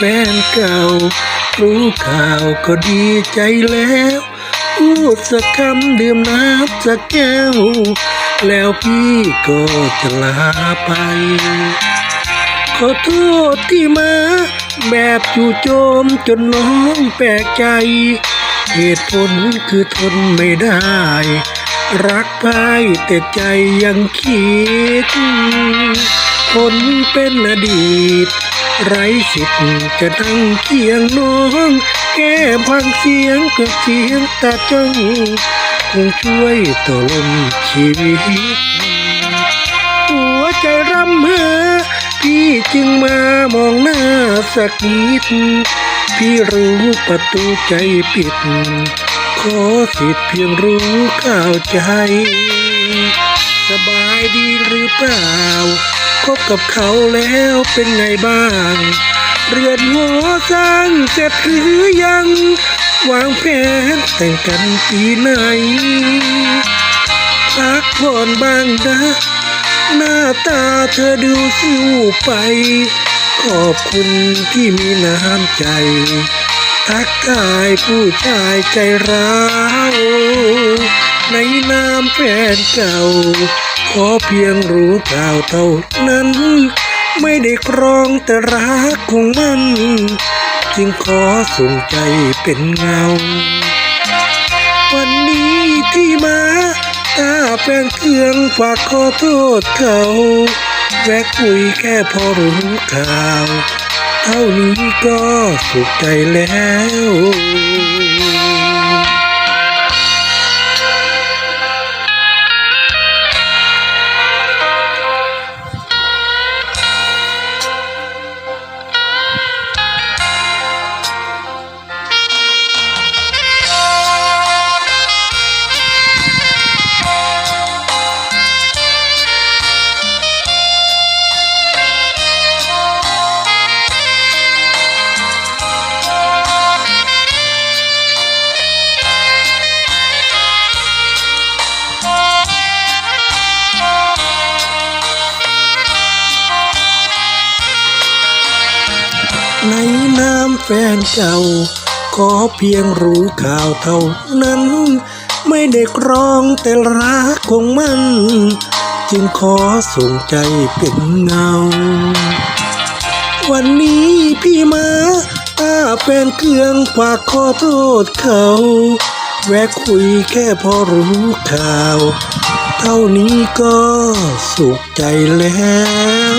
แฟนเก่า รู้ข่าวก็ดีใจแล้ว พูดสักคำดื่มน้ำสักแก้ว แล้วพี่ก็จะลาไป ขอโทษที่มา แบบจู่โจมจนน้องแปลกใจ เหตุผลคือทนไม่ได้ รักไปแต่ใจยังคิดคนเป็นอดีต ไรสิทธิ์จะนั่งเคียงน้อง แก้พังเสียงกับเสียงตาจ้องคงช่วยต่อลมชีวิต หัวใจรำเฮอพี่จึงมามองหน้าสักนิด พี่รู้ประตูใจปิด ขอสิทธิ์เพียงรู้ข่าวใจ สบายดีหรือเปล่า คบกับเขาแล้วเป็นไงบ้าง เรือนหัวสร้างเสร็จหรือยัง วางแผนแต่งกันปีไหนพักผ่อนบ้างนะ หน้าตาเธอดูสู้ไป ขอบคุณที่มีน้ำใจ ทักทายผู้ชายใจร้าว ในนามแฟนเก่า ขอเพียงรู้ข่าวเท่านั้น ไม่ได้ครองแต่รักของมัน จึงขอส่งใจเป็นเงา วันนี้ที่มาถ้าแฟนเครื่องฝากขอโทษเขาแวะคุยแค่พอรู้ข่าว เท่านี้ก็สุขใจแล้ว แฟนเก่า ขอเพียงรู้ข่าวเท่านั้น ไม่ได้ครองแต่รักของมัน จึงขอส่งใจเป็นเงา วันนี้พี่มาถ้าแฟนเครื่องฝากขอโทษเขา แวะคุยแค่พอรู้ข่าว เท่านี้ก็สุขใจแล้ว